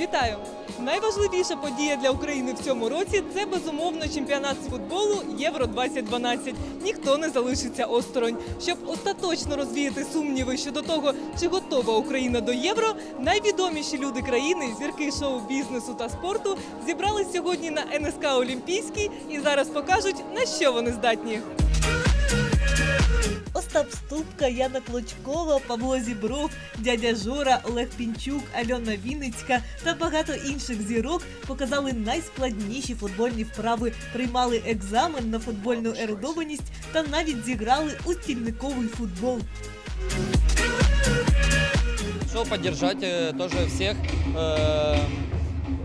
Вітаю! Найважливіша подія для України в цьому році це безумовно чемпіонат з футболу Євро 2012. Ніхто не залишиться осторонь. Щоб остаточно розвіяти сумніви щодо того, чи готова Україна до євро, найвідоміші люди країни, зірки шоу-бізнесу та спорту, зібрались сьогодні на НСК Олімпійський і зараз покажуть на що вони здатні. Остап Ступка, Яна Клочкова, Павло Зібров, дядя Жора, Олег Пінчук, Альона Вінницька та багато інших зірок показали найскладніші футбольні вправи, приймали екзамен на футбольну ерудованість та навіть зіграли у стільниковий футбол. Шел поддержать э, тоже всех. Э,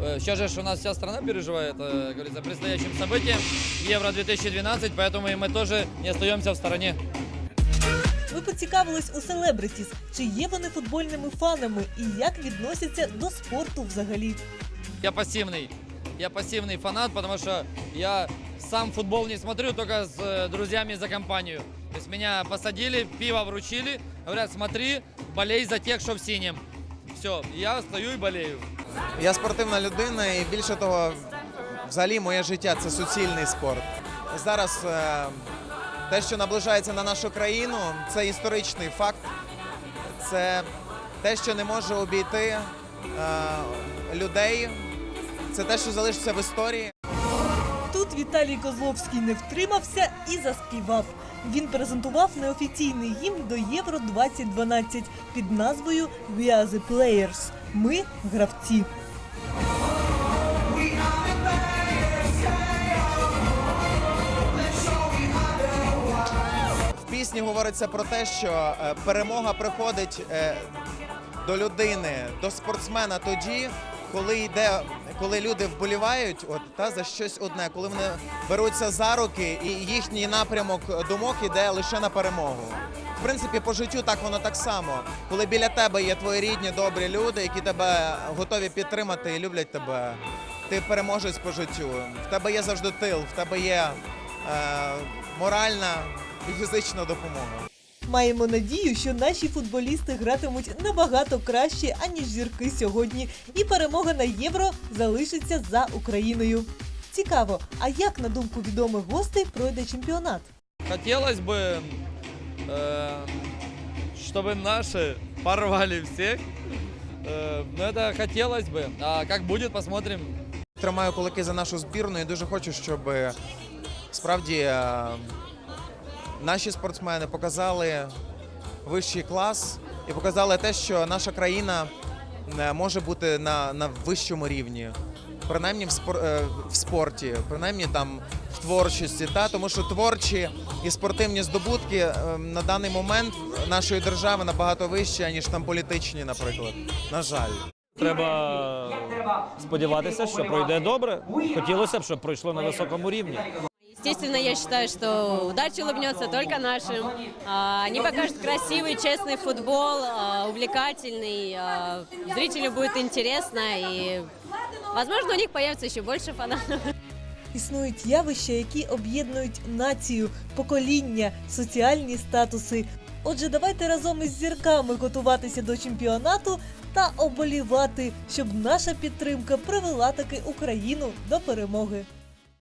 э, Сейчас же ж у нас вся страна переживает, э, как говорится, предстоящим событием Евро-2012, поэтому и мы тоже не остаемся в стороне. Ми поцікавились у селебритіс, чи є вони футбольними фанами і як відносяться до спорту взагалі. Я пассивный. Я пассивный фанат, потому что я сам футбол не смотрю, только с э, друзьями за компанию. То есть меня посадили, пиво вручили, говорят, смотри, болей за тех, что в синем. Все, я стою и болею. Я спортивна людина, і більше того, взагалі моє життя це суцільний спорт. Зараз е, те, що наближається на нашу країну, це історичний факт. Це те, що не може обійти е, людей. Це те, що залишиться в історії. Тут Віталій Козловський не втримався і заспівав. Він презентував неофіційний гімн до Євро 2012 під назвою «We are the players» – Ми гравці. Пісні говориться про те, що е, перемога приходить е, до людини, до спортсмена тоді, коли йде, коли люди вболівають от, та, за щось одне, коли вони беруться за руки і їхній напрямок думок іде лише на перемогу. В принципі, по життю так воно так само. Коли біля тебе є твої рідні, добрі люди, які тебе готові підтримати і люблять тебе, ти переможець по життю. В тебе є завжди тил, в тебе є е, моральна і фізична допомога. Маємо надію, що наші футболісти гратимуть набагато краще, аніж зірки сьогодні, і перемога на євро залишиться за Україною. Цікаво, а як на думку відомих гостей пройде чемпіонат? Хотелось бы, э, чтобы наши порвали всех. Э, но это хотелось бы. А как будет, посмотрим. Тримаю кулаки за нашу збірну і дуже хочу, щоб е, справді е, наші спортсмени показали вищий клас і показали те, що наша країна е, може бути на, на вищому рівні. Принаймні в, спор, е, в спорті, принаймні там в творчості, та тому що творчі і спортивні здобутки е, на даний момент нашої держави набагато вищі, ніж там політичні, наприклад. На жаль. Треба сподіватися, що пройде добре. Хотілося б, щоб пройшло на високому рівні. Естественно, я считаю, что удача улыбнется только нашим. А, Они покажут красивый, честный футбол, а, увлекательный. а, Зрителю будет интересно и, возможно, у них появится еще больше фанатов. Існують явища, які об'єднують націю, покоління, соціальні статуси. Отже, давайте разом із зірками готуватися до чемпіонату та оболівати, щоб наша підтримка привела таки Україну до перемоги.